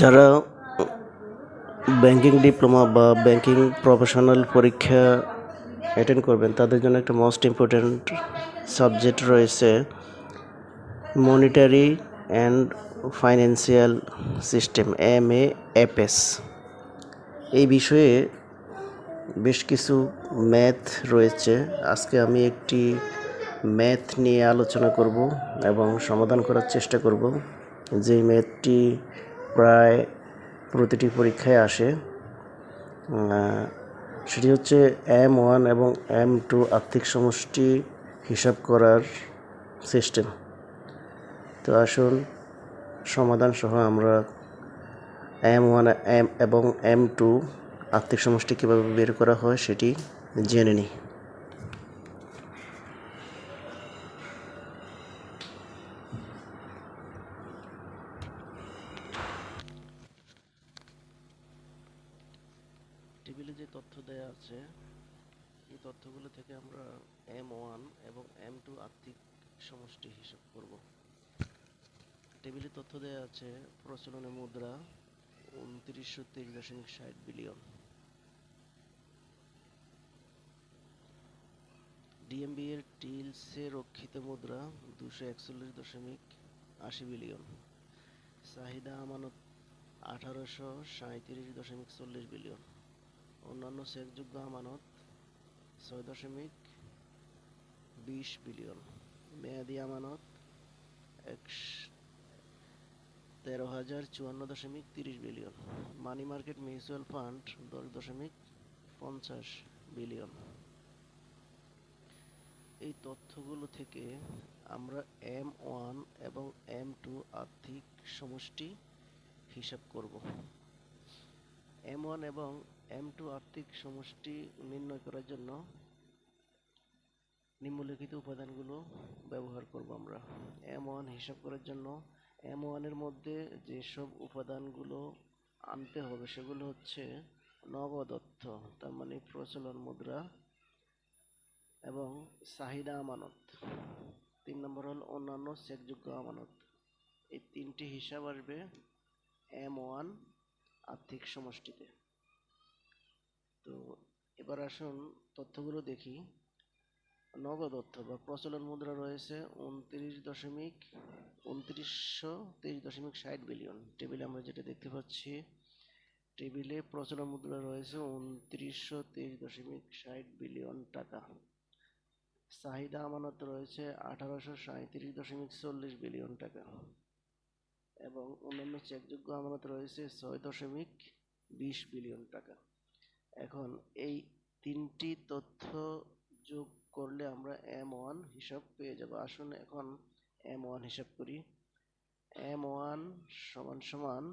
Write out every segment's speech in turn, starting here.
যারা banking diploma বা banking professional পরীক্ষা অ্যাটেন্ড করবেন, তাদের জন্য একটা মোস্ট ইম্পর্ট্যান্ট সাবজেক্ট রয়েছে monetary and financial system M A FS এই বিষয়ে বেশ কিছু ম্যাথ রয়েছে। আজকে আমি একটি ম্যাথ নিয়ে আলোচনা করব এবং সমাধান করার চেষ্টা করব। যেই ম্যাথটি প্রায় প্রতিটি পরীক্ষায় আসে সেটি হচ্ছে এম ওয়ান এবং এম টু আর্থিক সমষ্টি হিসাব করার সিস্টেম। তো আসুন, সমাধান সহ আমরা এম ওয়ান এম এবং এম টু আর্থিক সমষ্টি কীভাবে বের করা হয় সেটি জেনে নিই। টেবিলে যে তথ্য দেওয়া আছে, এই তথ্যগুলো থেকে আমরা এম ওয়ান এবং এম টু আর্থিক সমষ্টি হিসাব করব। টেবিলে তথ্য দেওয়া আছে, প্রচলনে মুদ্রা উনত্রিশশো তেইশ দশমিক ষাট বিলিয়ন। ডিএমবি এর টিলসে রক্ষিত মুদ্রা দুশো একচল্লিশ দশমিক আশি বিলিয়ন। চাহিদা আমানত আঠারোশো সাঁত্রিশ দশমিক চল্লিশ বিলিয়ন। অন্যান্য চেকযোগ্য আমানত ছয় দশমিক বিশ বিলিয়ন। মেয়াদি আমানত একশ তেরো হাজার চুয়ান্ন দশমিক তিরিশ billion. Money market mutual fund দশ দশমিক পঞ্চাশ বিলিয়ন। এই তথ্যগুলো থেকে আমরা এম ওয়ান এবং এম টু আর্থিক সমষ্টি হিসাব করব। এম ওয়ান এবং এম টু আর্থিক সমষ্টি নির্ণয় করার জন্য নিম্নলিখিত উপাদানগুলো ব্যবহার করব আমরা। এম ওয়ান হিসাব করার জন্য এম ওয়ানের মধ্যে যেসব উপাদানগুলো আনতে হবে সেগুলো হচ্ছে নগদ অর্থ, তার মানে প্রচলন মুদ্রা এবং চাহিদা আমানত। তিন নম্বর হল অন্যান্য চেকযোগ্য আমানত। এই তিনটি হিসাব আসবে এম ওয়ান আর্থিক সমষ্টিতে। তো এবার আসুন তথ্যগুলো দেখি। নগদ অর্থ বা প্রচলন মুদ্রা রয়েছে উনত্রিশ দশমিক, উনত্রিশশো তেইশ দশমিক ষাট বিলিয়ন টেবিলে আমরা যেটা দেখতে পাচ্ছি টেবিলে প্রচলন মুদ্রা রয়েছে উনত্রিশশো তেইশ দশমিক ষাট বিলিয়ন টাকা। চাহিদা আমানত রয়েছে আঠারোশো সাঁত্রিশ দশমিক চল্লিশ বিলিয়ন টাকা। এবং অন্যান্য চেকযোগ্য আমানত রয়েছে ছয় দশমিক বিশ বিলিয়ন টাকা। এখন এই তিনটি তথ্য যোগ করলে আমরা এম ওয়ান হিসাব পেয়ে যাব। আসুন এখন এম ওয়ান হিসাব করি। এম ওয়ান সমান সমান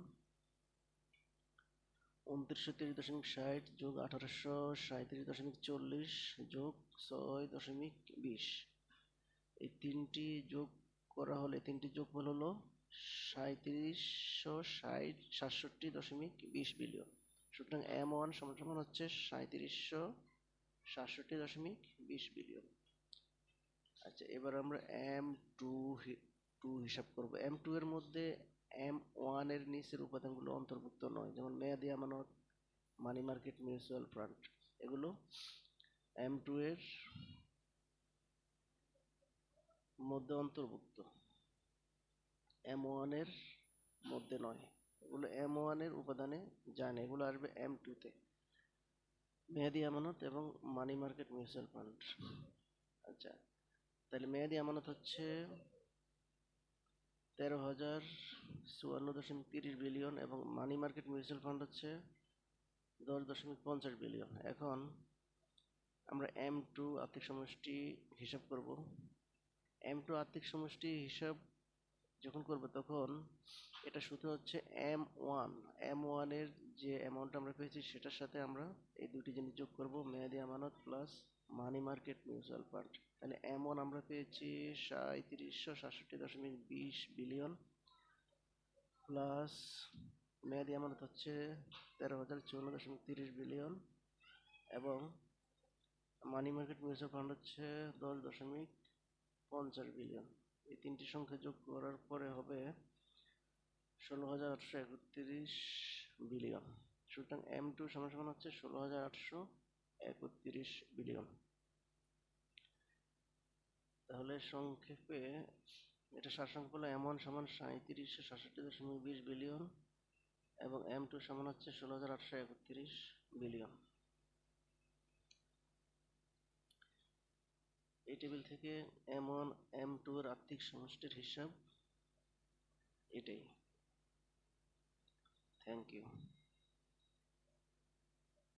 উনত্রিশশো তিরিশ দশমিক ষাট যোগ আঠারোশো সাঁত্রিশ দশমিক চল্লিশ যোগ ছয় দশমিক বিশ। এই তিনটি যোগ করা হলে, তিনটি যোগফল হলো সাঁত্রিশশো ষাট, সাতষট্টি দশমিক বিশ বিলিয়ন। সুতরাং এম ওয়ান সমান সমান হচ্ছে সাঁত্রিশশো সাতষট্টি দশমিক বিশ বিলিয়ন। আচ্ছা এবার আমরা এম টু টু হিসাব করব। এম টু এর মধ্যে এম ওয়ানের নিচের উপাদানগুলো অন্তর্ভুক্ত নয়, যেমন মেয়াদি আমানত মানি মার্কেট মিউচুয়াল ফান্ড এগুলো এম টু এর মধ্যে অন্তর্ভুক্ত। এম ওয়ানের মধ্যে নয়। এগুলো এম ওয়ানের উপাদানে যায় না এগুলো আসবে এম টুতে মেয়াদি আমানত এবং মানি মার্কেট মিউচুয়াল ফান্ড আচ্ছা তাহলে মেয়াদি আমানত হচ্ছে তেরো হাজার চুয়ান্ন দশমিক তিরিশ বিলিয়ন এবং মানি মার্কেট মিউচুয়াল ফান্ড হচ্ছে দশ দশমিক পঞ্চাশ বিলিয়ন এখন আমরা এম টু আর্থিক সমষ্টি হিসাব করব। এম টু আর্থিক সমষ্টি হিসাব যখন করব তখন এটা শুধু হচ্ছে এম ওয়ান এম ওয়ানের যে অ্যামাউন্ট আমরা পেয়েছি, সেটার সাথে আমরা এই দুটি জিনিস যোগ করব, মেয়াদি আমানত plus money market mutual fund তাহলে এম ওয়ান আমরা পেয়েছি সাঁত্রিশশো সাতষট্টি দশমিক বিশ বিলিয়ন প্লাস মেয়াদি আমানত হচ্ছে তেরো হাজার চুয়ান্ন দশমিক তিরিশ বিলিয়ন এবং মানি মার্কেট মিউচুয়াল ফান্ড হচ্ছে দশ দশমিক পঞ্চাশ বিলিয়ন এই তিনটি সংখ্যা যোগ করার পরে হবে ষোলো হাজার আটশো একত্রিশ বিলিয়ন। সুতরাং এম টু সমান সমান হচ্ছে ষোলো হাজার আটশো একত্রিশ বিলিয়ন। তাহলে সংক্ষেপে এটা সারসংখ্যা হলো এম ওয়ান সমান সাঁত্রিশশো সাতষট্টি দশমিক বিশ বিলিয়ন এবং এম টু সমান হচ্ছে ষোলো হাজার আটশো একত্রিশ বিলিয়ন। এই টেবিল থেকে এম ওয়ান, এম টু এর আর্থিক সমষ্টির হিসাব এটাই। Thank you.